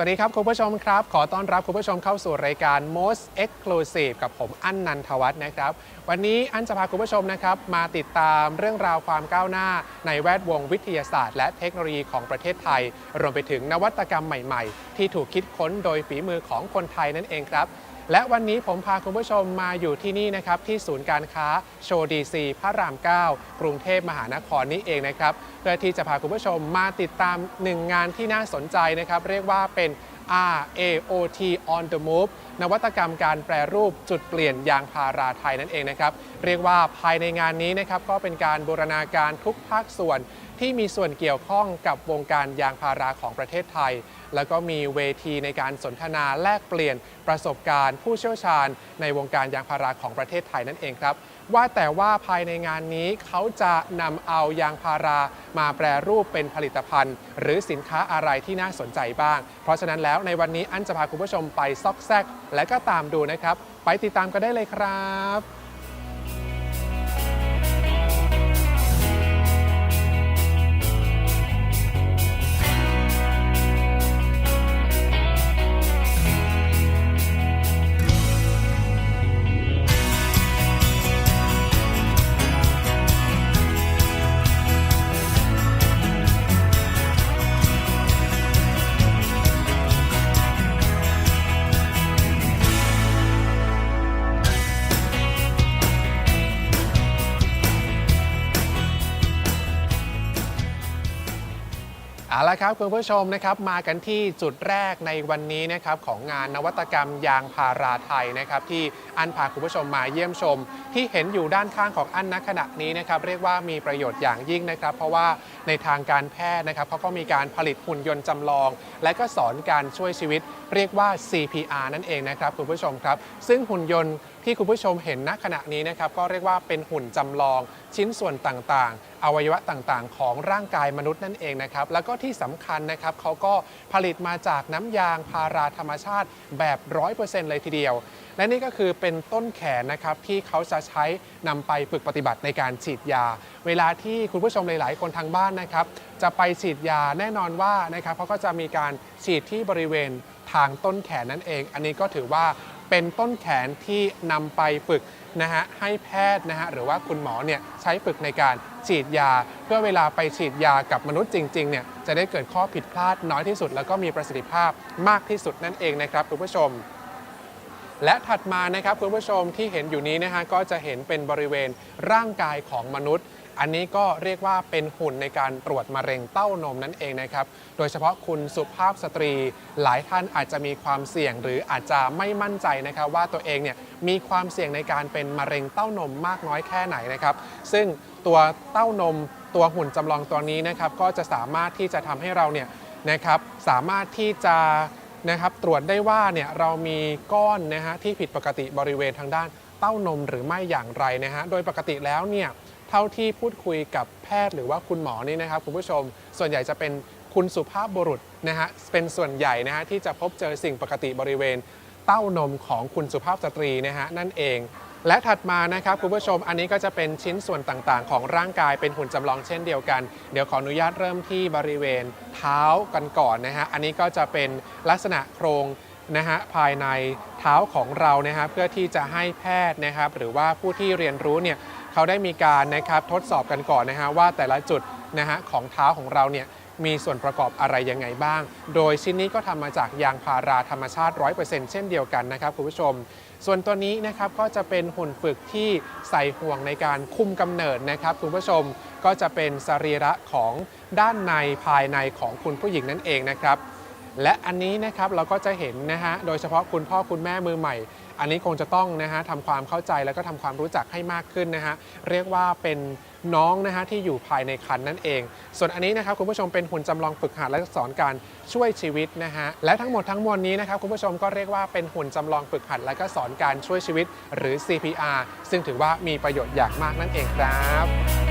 สวัสดีครับคุณผู้ชมครับ ขอต้อนรับคุณผู้ชมเข้าสู่รายการ Most Exclusive กับผมอั้นนันทวัฒน์นะครับ วันนี้อั้นจะพาคุณผู้ชมนะครับ มาติดตามเรื่องราวความก้าวหน้า ในแวดวงวิทยาศาสตร์ และเทคโนโลยีของประเทศไทย รวมไปถึงนวัตกรรมใหม่ ๆ ที่ถูกคิดค้นโดยฝีมือของคนไทยนั่นเองครับ และวันนี้ผมพาคุณผู้ชมมาอยู่ที่นี่นะครับที่ศูนย์การค้าโชว์ดีซีพระราม 9 กรุงเทพมหานครนี่เองนะครับเพื่อที่จะพาคุณผู้ชมมาติดตามหนึ่งงานที่น่าสนใจนะครับ เรียกว่าเป็น RAOT on the move นวัตกรรมการแปรรูปจุดเปลี่ยนยางพาราไทยนั่นเองนะครับเรียกว่าภายในงานนี้นะครับก็เป็นการบูรณาการทุกภาคส่วนที่มีส่วนเกี่ยวข้องกับวงการยางพาราของประเทศไทย แล้วก็มีเวทีในการสนทนาแลกเปลี่ยนประสบการณ์ ผู้เชี่ยวชาญ ในวงการยางพาราของประเทศไทยนั่นเองครับ ว่าแต่ว่าภายในงานนี้เขาจะนำเอายางพารามาแปรรูปเป็นผลิตภัณฑ์ หรือสินค้าอะไรที่น่าสนใจบ้าง เพราะฉะนั้นแล้วในวันนี้อันจะพาคุณผู้ชมไปซอกแซกและก็ตามดูนะครับ ไปติดตามกันได้เลยครับ เอาละครับคุณผู้ชมนะครับมากันที่จุดแรกในวันนี้นะครับของงานนวัตกรรมยางพาราไทยนะครับที่อันพาคุณผู้ชมมาเยี่ยมชม ที่เห็นอยู่ด้านข้างของอันณขณะนี้นะครับเรียกว่ามีประโยชน์อย่างยิ่งนะครับ เพราะว่าในทางการแพทย์นะครับเขาก็มีการผลิตหุ่นยนต์จำลอง และก็สอนการช่วยชีวิต เรียกว่า CPR นั่นเองนะครับคุณผู้ชมครับ ซึ่งหุ่นยนต์ที่คุณผู้ชมเห็นณขณะนี้นะครับก็เรียกว่าเป็นหุ่นจำลองชิ้นส่วนต่างๆ อวัยวะต่างๆ ของร่างกายมนุษย์นั่นเองนะครับแล้วก็ที่สำคัญนะครับเขาก็ผลิตมาจากน้ำยางพาราธรรมชาติแบบ 100%เลยทีเดียว และนี่ก็คือเป็นต้นแขนนะครับที่เขาจะใช้นำไปฝึกปฏิบัติในการฉีดยา เวลาที่คุณผู้ชมหลาย ๆ คนทางบ้านนะครับจะไปฉีดยาแน่นอนว่านะครับเขาก็จะมีการฉีดที่บริเวณทางต้นแขนนั่นเอง อันนี้ก็ถือว่า เป็นต้นแขนที่นำไปฝึกนะฮะให้แพทย์นะฮะหรือว่าคุณหมอเนี่ยใช้ฝึกในการฉีดยา เพื่อเวลาไปฉีดยากับมนุษย์จริงๆเนี่ยจะได้เกิดข้อผิดพลาดน้อยที่สุด แล้วก็มีประสิทธิภาพมากที่สุดนั่นเองนะครับคุณผู้ชมและถัดมานะครับคุณผู้ชมที่เห็นอยู่นี้นะฮะก็จะเห็นเป็นบริเวณร่างกายของมนุษย์ อันนี้ก็เรียกว่าเป็นหุ่นในการตรวจมะเร็งเต้านมนั่นเองนะครับ โดยเฉพาะคุณสุภาพสตรี หลายท่านอาจจะมีความเสี่ยง หรืออาจจะไม่มั่นใจนะครับ ว่าตัวเองเนี่ยมีความเสี่ยงในการเป็นมะเร็งเต้านมมากน้อยแค่ไหนนะครับ ซึ่งตัวเต้านมตัวหุ่นจำลองตัวนี้นะครับก็จะสามารถที่จะทำให้เราเนี่ยนะครับสามารถที่จะนะครับตรวจได้ว่าเนี่ยเรามีก้อนนะฮะที่ผิดปกติบริเวณทางด้านเต้านมหรือไม่อย่างไรนะฮะโดยปกติแล้วเนี่ย เท่าที่พูดคุยกับแพทย์หรือว่าคุณหมอนี่นะครับคุณผู้ชม ส่วนใหญ่จะเป็นคุณสุภาพบุรุษนะฮะเป็นส่วนใหญ่นะฮะที่จะพบเจอสิ่งปกติบริเวณ เต้านมของคุณสุภาพสตรีนะฮะนั่นเอง และถัดมานะครับคุณผู้ชมอันนี้ก็จะเป็นชิ้นส่วนต่างๆ ของร่างกายเป็นหุ่นจำลองเช่นเดียวกัน เดี๋ยวขออนุญาตเริ่มที่บริเวณเท้ากันก่อนนะฮะอันนี้ก็จะเป็นลักษณะโครงนะฮะภายในเท้าของเรานะฮะเพื่อที่จะให้แพทย์นะครับหรือว่าผู้ที่เรียนรู้เนี่ย เขาได้มีการนะครับทดสอบกันก่อนนะฮะว่าแต่ละจุดนะฮะของเท้าของเราเนี่ยมีส่วนประกอบอะไรยังไงบ้าง โดยชิ้นนี้ก็ทำมาจากยางพาราธรรมชาติ 100%เช่นเดียวกันนะครับคุณผู้ชม ส่วนตัวนี้นะครับก็จะเป็นหุ่นฝึกที่ใส่ห่วงในการคุมกำเนิดนะครับคุณผู้ชมก็จะเป็นสรีระของด้านในภายในของคุณผู้หญิงนั่นเองนะครับ และอันนี้นะครับเราก็จะเห็นนะฮะโดยเฉพาะคุณพ่อคุณแม่มือใหม่ อันนี้คงจะต้องนะฮะทำความเข้าใจแล้วก็ทำความรู้จักให้มากขึ้นนะฮะเรียกว่าเป็นน้องนะฮะที่อยู่ภายในครรภ์นั่นเอง ส่วนอันนี้นะครับคุณผู้ชมเป็นหุ่นจำลองฝึกหัดและสอนการช่วยชีวิตนะฮะและทั้งหมดทั้งมวลนี้นะครับคุณผู้ชมก็เรียกว่าเป็นหุ่นจำลองฝึกหัดและก็สอนการช่วยชีวิต หรือ CPR ซึ่งถือว่ามีประโยชน์อย่างมากนั่นเองครับ